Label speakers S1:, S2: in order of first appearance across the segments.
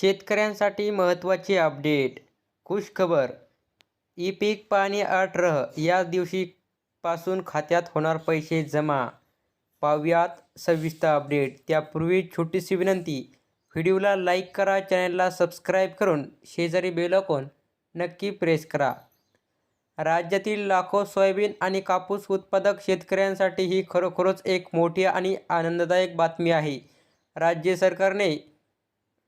S1: शेतकऱ्यांसाठी महत्त्वाची update खुशखबर E पीक पाणी अठरह या दिवशीपासून खात्यात होणार पैसे जमा. पाहूयात सविस्तर अपडेट. त्यापूर्वी छोटीशी विनंती व्हिडिओला लाईक करा चॅनलला सबस्क्राईब करून शेजारी बेल नक्की प्रेस करा. राज्यातील लाखो सोयाबीन आणि कापूस उत्पादक शेतकऱ्यांसाठी ही खरोखरच एक मोठी आणि आनंददायक बातमी आहे. राज्य सरकारने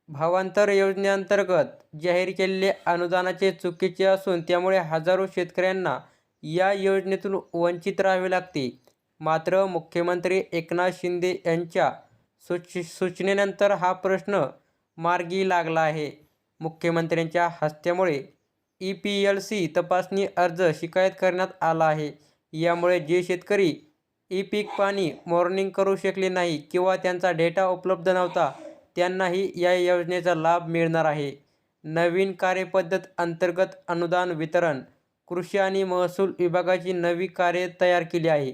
S1: भावांतर योजनेअंतर्गत जाहीर केलेले अनुदानाचे चुकीचे असून त्यामुळे हजारो शेतकऱ्यांना या योजनेतून वंचित राहावे लागते. मात्र मुख्यमंत्री एकनाथ शिंदे यांच्या सूच सूचनेनंतर हा प्रश्न मार्गी लागला आहे. मुख्यमंत्र्यांच्या हस्त्यामुळे ई पी एल सी तपासणी अर्ज शिकायत करण्यात आला आहे. यामुळे जे शेतकरी ई पीक पाणी मॉर्निंग करू शकले नाही किंवा त्यांचा डेटा उपलब्ध नव्हता त्यांनाही या योजनेचा लाभ मिळणार आहे. नवीन कार्यपद्धत अंतर्गत अनुदान वितरण कृषी आणि महसूल विभागाची नवी कार्य तयार केली आहे.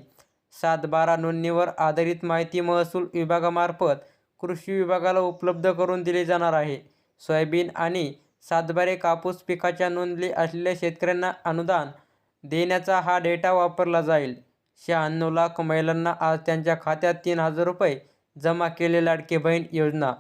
S1: सातबारा नोंदणीवर आधारित माहिती महसूल विभागामार्फत कृषी विभागाला उपलब्ध करून दिली जाणार आहे. सोयाबीन आणि सातबारे कापूस पिकाच्या नोंदली असलेल्या शेतकऱ्यांना अनुदान देण्याचा हा डेटा वापरला जाईल. शहाण्णव लाख महिलांना आज त्यांच्या खात्यात तीन हजार रुपये जमा केले लाडके बहीण योजना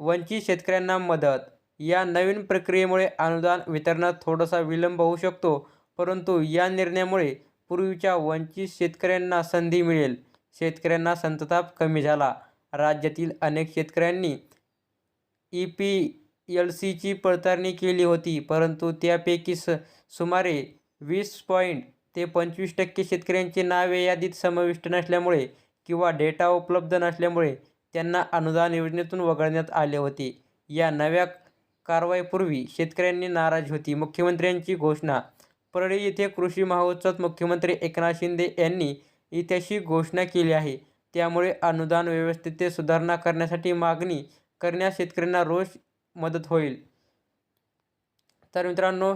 S1: वंचित शेतकऱ्यांना मदत. या नवीन प्रक्रियेमुळे अनुदान वितरणात थोडासा विलंब होऊ शकतो परंतु या निर्णयामुळे पूर्वीच्या वंचित शेतकऱ्यांना संधी मिळेल. शेतकऱ्यांना संतताप कमी झाला. राज्यातील अनेक शेतकऱ्यांनी ई पी एल सीची पडताळणी केली होती परंतु त्यापैकी स सुमारे वीस पॉईंट ते पंचवीस टक्के शेतकऱ्यांची नावे यादीत समाविष्ट नसल्यामुळे किंवा डेटा उपलब्ध नसल्यामुळे त्यांना अनुदान योजनेतून वगळण्यात आले होते. या नव्या कारवाईपूर्वी शेतकऱ्यांनी नाराज होती. मुख्यमंत्र्यांची घोषणा. परळी येथे कृषी महोत्सवात मुख्यमंत्री एकनाथ शिंदे यांनी इत्याशी घोषणा केली आहे. त्यामुळे अनुदान व्यवस्थेत सुधारणा करण्यासाठी मागणी करण्यास शेतकऱ्यांना रोष मदत होईल. तर मित्रांनो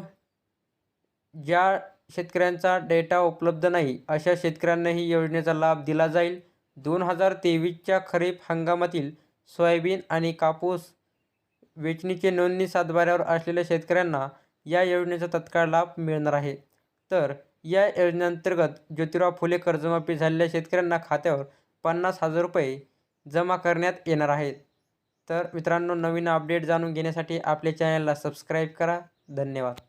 S1: ज्या शेतकऱ्यांचा डेटा उपलब्ध नाही अशा शेतकऱ्यांनाही योजनेचा लाभ दिला जाईल. दोन हजार तेवीसच्या खरीप हंगामातील सोयाबीन आणि कापूस वेचणीची नोंदणी सातबाऱ्यावर असलेल्या शेतकऱ्यांना या योजनेचा तत्काळ लाभ मिळणार आहे. तर या योजनेअंतर्गत ज्योतिराव फुले कर्जमाफी झालेल्या शेतकऱ्यांना खात्यावर पन्नास हजार रुपये जमा करण्यात येणार आहेत. तर मित्रांनो नवीन अपडेट जाणून घेण्यासाठी आपल्या चॅनलला सबस्क्राईब करा. धन्यवाद.